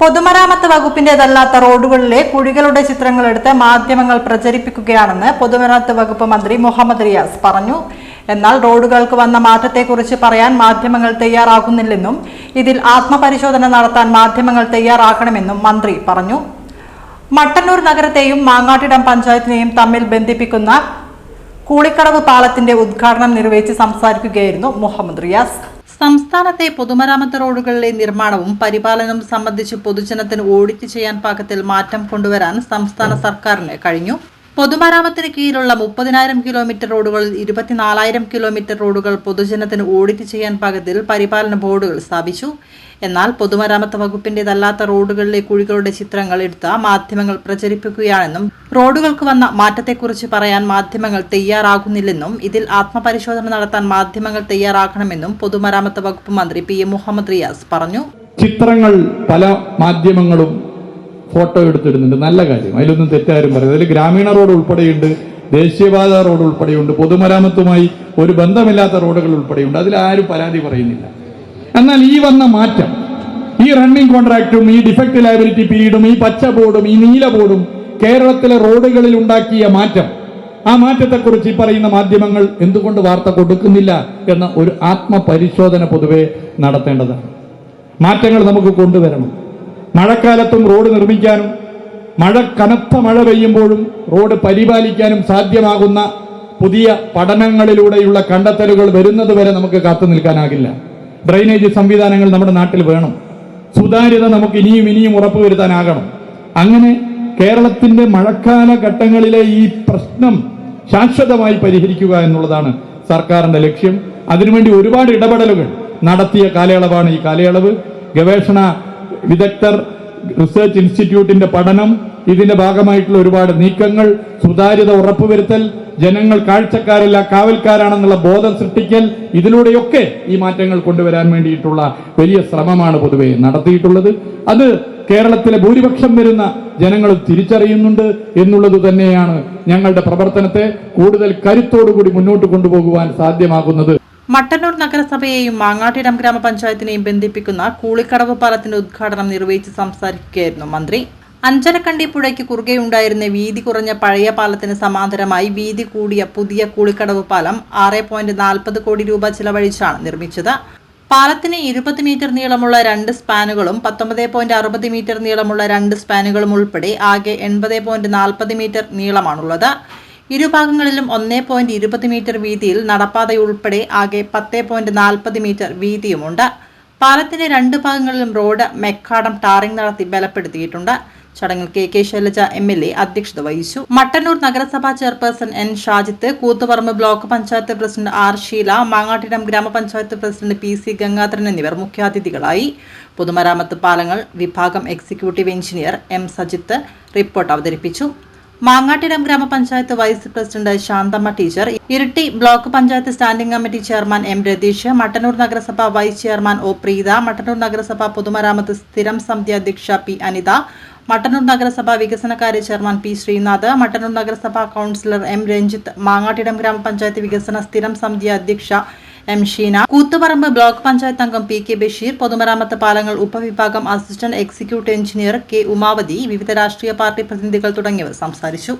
പൊതുമരാമത്ത് വകുപ്പിന്റേതല്ലാത്ത റോഡുകളിലെ കുഴികളുടെ ചിത്രങ്ങൾ എടുത്ത് മാധ്യമങ്ങൾ പ്രചരിപ്പിക്കുകയാണെന്ന് പൊതുമരാമത്ത് വകുപ്പ് മന്ത്രി മുഹമ്മദ് റിയാസ് പറഞ്ഞു. എന്നാൽ റോഡുകൾക്ക് വന്ന മാറ്റത്തെക്കുറിച്ച് പറയാൻ മാധ്യമങ്ങൾ തയ്യാറാകുന്നില്ലെന്നും ഇതിൽ ആത്മപരിശോധന നടത്താൻ മാധ്യമങ്ങൾ തയ്യാറാക്കണമെന്നും മന്ത്രി പറഞ്ഞു. മട്ടന്നൂർ നഗരത്തെയും മാങ്ങാട്ടിടം പഞ്ചായത്തിനെയും തമ്മിൽ ബന്ധിപ്പിക്കുന്ന കൂളിക്കടവ് പാലത്തിന്റെ ഉദ്ഘാടനം നിർവഹിച്ച് സംസാരിക്കുകയായിരുന്നു മുഹമ്മദ് റിയാസ്. സംസ്ഥാനത്തെ പൊതുമരാമത്ത് റോഡുകളിലെ നിർമ്മാണവും പരിപാലനവും സംബന്ധിച്ച് പൊതുജനത്തിന് ഓഡിറ്റ് ചെയ്യാൻ പാകത്തിൽ മാറ്റം കൊണ്ടുവരാൻ സംസ്ഥാന സർക്കാരിന് കഴിഞ്ഞു. പൊതുമരാമത്തിന് കീഴിലുള്ള മുപ്പതിനായിരം കിലോമീറ്റർ റോഡുകളിൽ ഇരുപത്തിനാലായിരം കിലോമീറ്റർ റോഡുകൾ പൊതുജനത്തിന് ഓഡിറ്റ് ചെയ്യാൻ പാകത്തിൽ പരിപാലന ബോർഡുകൾ സ്ഥാപിച്ചു. എന്നാൽ പൊതുമരാമത്ത് വകുപ്പിന്റേതല്ലാത്ത റോഡുകളിലെ കുഴികളുടെ ചിത്രങ്ങൾ എടുത്ത മാധ്യമങ്ങൾ പ്രചരിപ്പിക്കുകയാണെന്നും റോഡുകൾക്ക് വന്ന മാറ്റത്തെക്കുറിച്ച് പറയാൻ മാധ്യമങ്ങൾ തയ്യാറാകുന്നില്ലെന്നും ഇതിൽ ആത്മപരിശോധന നടത്താൻ മാധ്യമങ്ങൾ തയ്യാറാക്കണമെന്നും പൊതുമരാമത്ത് വകുപ്പ് മന്ത്രി പി എം മുഹമ്മദ് റിയാസ് പറഞ്ഞു. ചിത്രങ്ങൾ പല മാധ്യമങ്ങളും ഫോട്ടോ എടുത്തിടുന്നുണ്ട്. നല്ല കാര്യം. അതിലൊന്നും തെറ്റാരും പറയും അതിൽ ഗ്രാമീണ റോഡ് ഉൾപ്പെടെയുണ്ട് ദേശീയപാത റോഡ് ഉൾപ്പെടെയുണ്ട് പൊതുമരാമത്തുമായി ഒരു ബന്ധമില്ലാത്ത റോഡുകൾ ഉൾപ്പെടെയുണ്ട്. അതിൽ ആരും പരാതി പറയുന്നില്ല. എന്നാൽ ഈ വന്ന മാറ്റം ഈ റണ്ണിംഗ് കോൺട്രാക്റ്റും ഈ ഡിഫക്റ്റ് ലയബിലിറ്റി പീരീഡും ഈ പച്ച ബോർഡും ഈ നീല ബോർഡും കേരളത്തിലെ റോഡുകളിൽ ഉണ്ടാക്കിയ മാറ്റം ആ മാറ്റത്തെക്കുറിച്ച് ഈ പറയുന്ന മാധ്യമങ്ങൾ എന്തുകൊണ്ട് വാർത്ത കൊടുക്കുന്നില്ല എന്ന ഒരു ആത്മപരിശോധന പൊതുവെ നടത്തേണ്ടതാണ്. മാറ്റങ്ങൾ നമുക്ക് കൊണ്ടുവരണം. മഴക്കാലത്തും റോഡ് നിർമ്മിക്കാനും മഴ കനത്ത മഴ പെയ്യുമ്പോഴും റോഡ് പരിപാലിക്കാനും സാധ്യമാകുന്ന പുതിയ പഠനങ്ങളിലൂടെയുള്ള കണ്ടെത്തലുകൾ വരുന്നത് വരെ നമുക്ക് കാത്തു നിൽക്കാനാകില്ല. ഡ്രൈനേജ് സംവിധാനങ്ങൾ നമ്മുടെ നാട്ടിൽ വേണം. സുതാര്യത നമുക്ക് ഇനിയും ഇനിയും ഉറപ്പുവരുത്താനാകണം. അങ്ങനെ കേരളത്തിന്റെ മഴക്കാല ഘട്ടങ്ങളിലെ ഈ പ്രശ്നം ശാശ്വതമായി പരിഹരിക്കുക എന്നുള്ളതാണ് സർക്കാരിന്റെ ലക്ഷ്യം. അതിനുവേണ്ടി ഒരുപാട് ഇടപെടലുകൾ നടത്തിയ കാലയളവാണ് ഈ കാലയളവ്. ഗവേഷണ വിദഗ്ധർ റിസർച്ച് ഇൻസ്റ്റിറ്റ്യൂട്ടിന്റെ പഠനം ഇതിന്റെ ഭാഗമായിട്ടുള്ള ഒരുപാട് നീക്കങ്ങൾ സുതാര്യത ഉറപ്പുവരുത്തൽ ജനങ്ങൾ കാഴ്ചക്കാരല്ല കാവൽക്കാരാണെന്നുള്ള ബോധം സൃഷ്ടിക്കൽ ഇതിലൂടെയൊക്കെ ഈ മാറ്റങ്ങൾ കൊണ്ടുവരാൻ വേണ്ടിയിട്ടുള്ള വലിയ ശ്രമമാണ് പൊതുവെ നടത്തിയിട്ടുള്ളത്. അത് കേരളത്തിലെ ഭൂരിപക്ഷം വരുന്ന ജനങ്ങൾ തിരിച്ചറിയുന്നുണ്ട് എന്നുള്ളത് തന്നെയാണ് ഞങ്ങളുടെ പ്രവർത്തനത്തെ കൂടുതൽ കരുത്തോടുകൂടി മുന്നോട്ട് കൊണ്ടുപോകുവാൻ സാധ്യമാകുന്നത്. മട്ടന്നൂർ നഗരസഭയെയും മാങ്ങാട്ടിടം ഗ്രാമപഞ്ചായത്തിനെയും ബന്ധിപ്പിക്കുന്ന കൂളിക്കടവ് പാലത്തിന്റെ ഉദ്ഘാടനം നിർവഹിച്ച് സംസാരിക്കുകയായിരുന്നു മന്ത്രി. അഞ്ചരക്കണ്ടി പുഴയ്ക്ക് കുറുകെയുണ്ടായിരുന്ന വീതി കുറഞ്ഞ പഴയ പാലത്തിന് സമാന്തരമായി വീതി കൂടിയ പുതിയ കൂളിക്കടവ് പാലം ആറ് പോയിന്റ് നാൽപ്പത് കോടി രൂപ ചിലവഴിച്ചാണ് നിർമ്മിച്ചത്. പാലത്തിന് ഇരുപത് മീറ്റർ നീളമുള്ള രണ്ട് സ്പാനുകളും പത്തൊമ്പത് പോയിന്റ് അറുപത് മീറ്റർ നീളമുള്ള രണ്ട് സ്പാനുകളും ഉൾപ്പെടെ ആകെ എൺപത് പോയിന്റ് നാൽപ്പത് മീറ്റർ നീളമാണുള്ളത്. ഇരുഭാഗങ്ങളിലും ഒന്നേ പോയിന്റ് ഇരുപത് മീറ്റർ വീതിയിൽ നടപ്പാതയുൾപ്പെടെ ആകെ പത്ത് പോയിന്റ് നാൽപ്പത് മീറ്റർ വീതിയുമുണ്ട്. പാലത്തിന്റെ രണ്ട് ഭാഗങ്ങളിലും റോഡ് മെക്കാടം ടാറിംഗ് നടത്തി ബലപ്പെടുത്തിയിട്ടുണ്ട്. ചടങ്ങിൽ K K Shailaja M L A അധ്യക്ഷത വഹിച്ചു. മട്ടന്നൂർ നഗരസഭാ chairperson N Shajith Koothuparamba block panchayat president R Sheela Mangattidam ഗ്രാമപഞ്ചായത്ത് പ്രസിഡന്റ് പി സി ഗംഗാധരൻ എന്നിവർ മുഖ്യാതിഥികളായി. പൊതുമരാമത്ത് പാലങ്ങൾ വിഭാഗം executive engineer M Sajith report അവതരിപ്പിച്ചു. മാങ്ങാട്ടിടം ഗ്രാമപഞ്ചായത്ത് vice president Shanthamma teacher Iritty block panchayat standing committee chairman M Ratheesh Mattannur നഗരസഭ vice chairman O Preetha Mattannur നഗരസഭ പൊതുമരാമത്ത് സ്ഥിരം സമിതി അധ്യക്ഷ പി അനിത മട്ടന്നൂർ നഗരസഭ വികസനകാര്യ ചെയർമാൻ പി ശ്രീനാഥ് മട്ടന്നൂർ നഗരസഭ കൌൺസിലർ എം രഞ്ജിത്ത് മാങ്ങാട്ടിടം ഗ്രാമപഞ്ചായത്ത് വികസന സ്ഥിരം സമിതി അധ്യക്ഷ എം ഷീന. കൂത്തുപറമ്പ് ബ്ലോക്ക് പഞ്ചായത്ത് അംഗം പി കെ ബഷീർ പൊതുമരാമത്ത് പാലങ്ങൾ ഉപവിഭാഗം assistant executive engineer K Umavathi വിവിധ രാഷ്ട്രീയ പാർട്ടി പ്രതിനിധികൾ തുടങ്ങിയവർ സംസാരിച്ചു.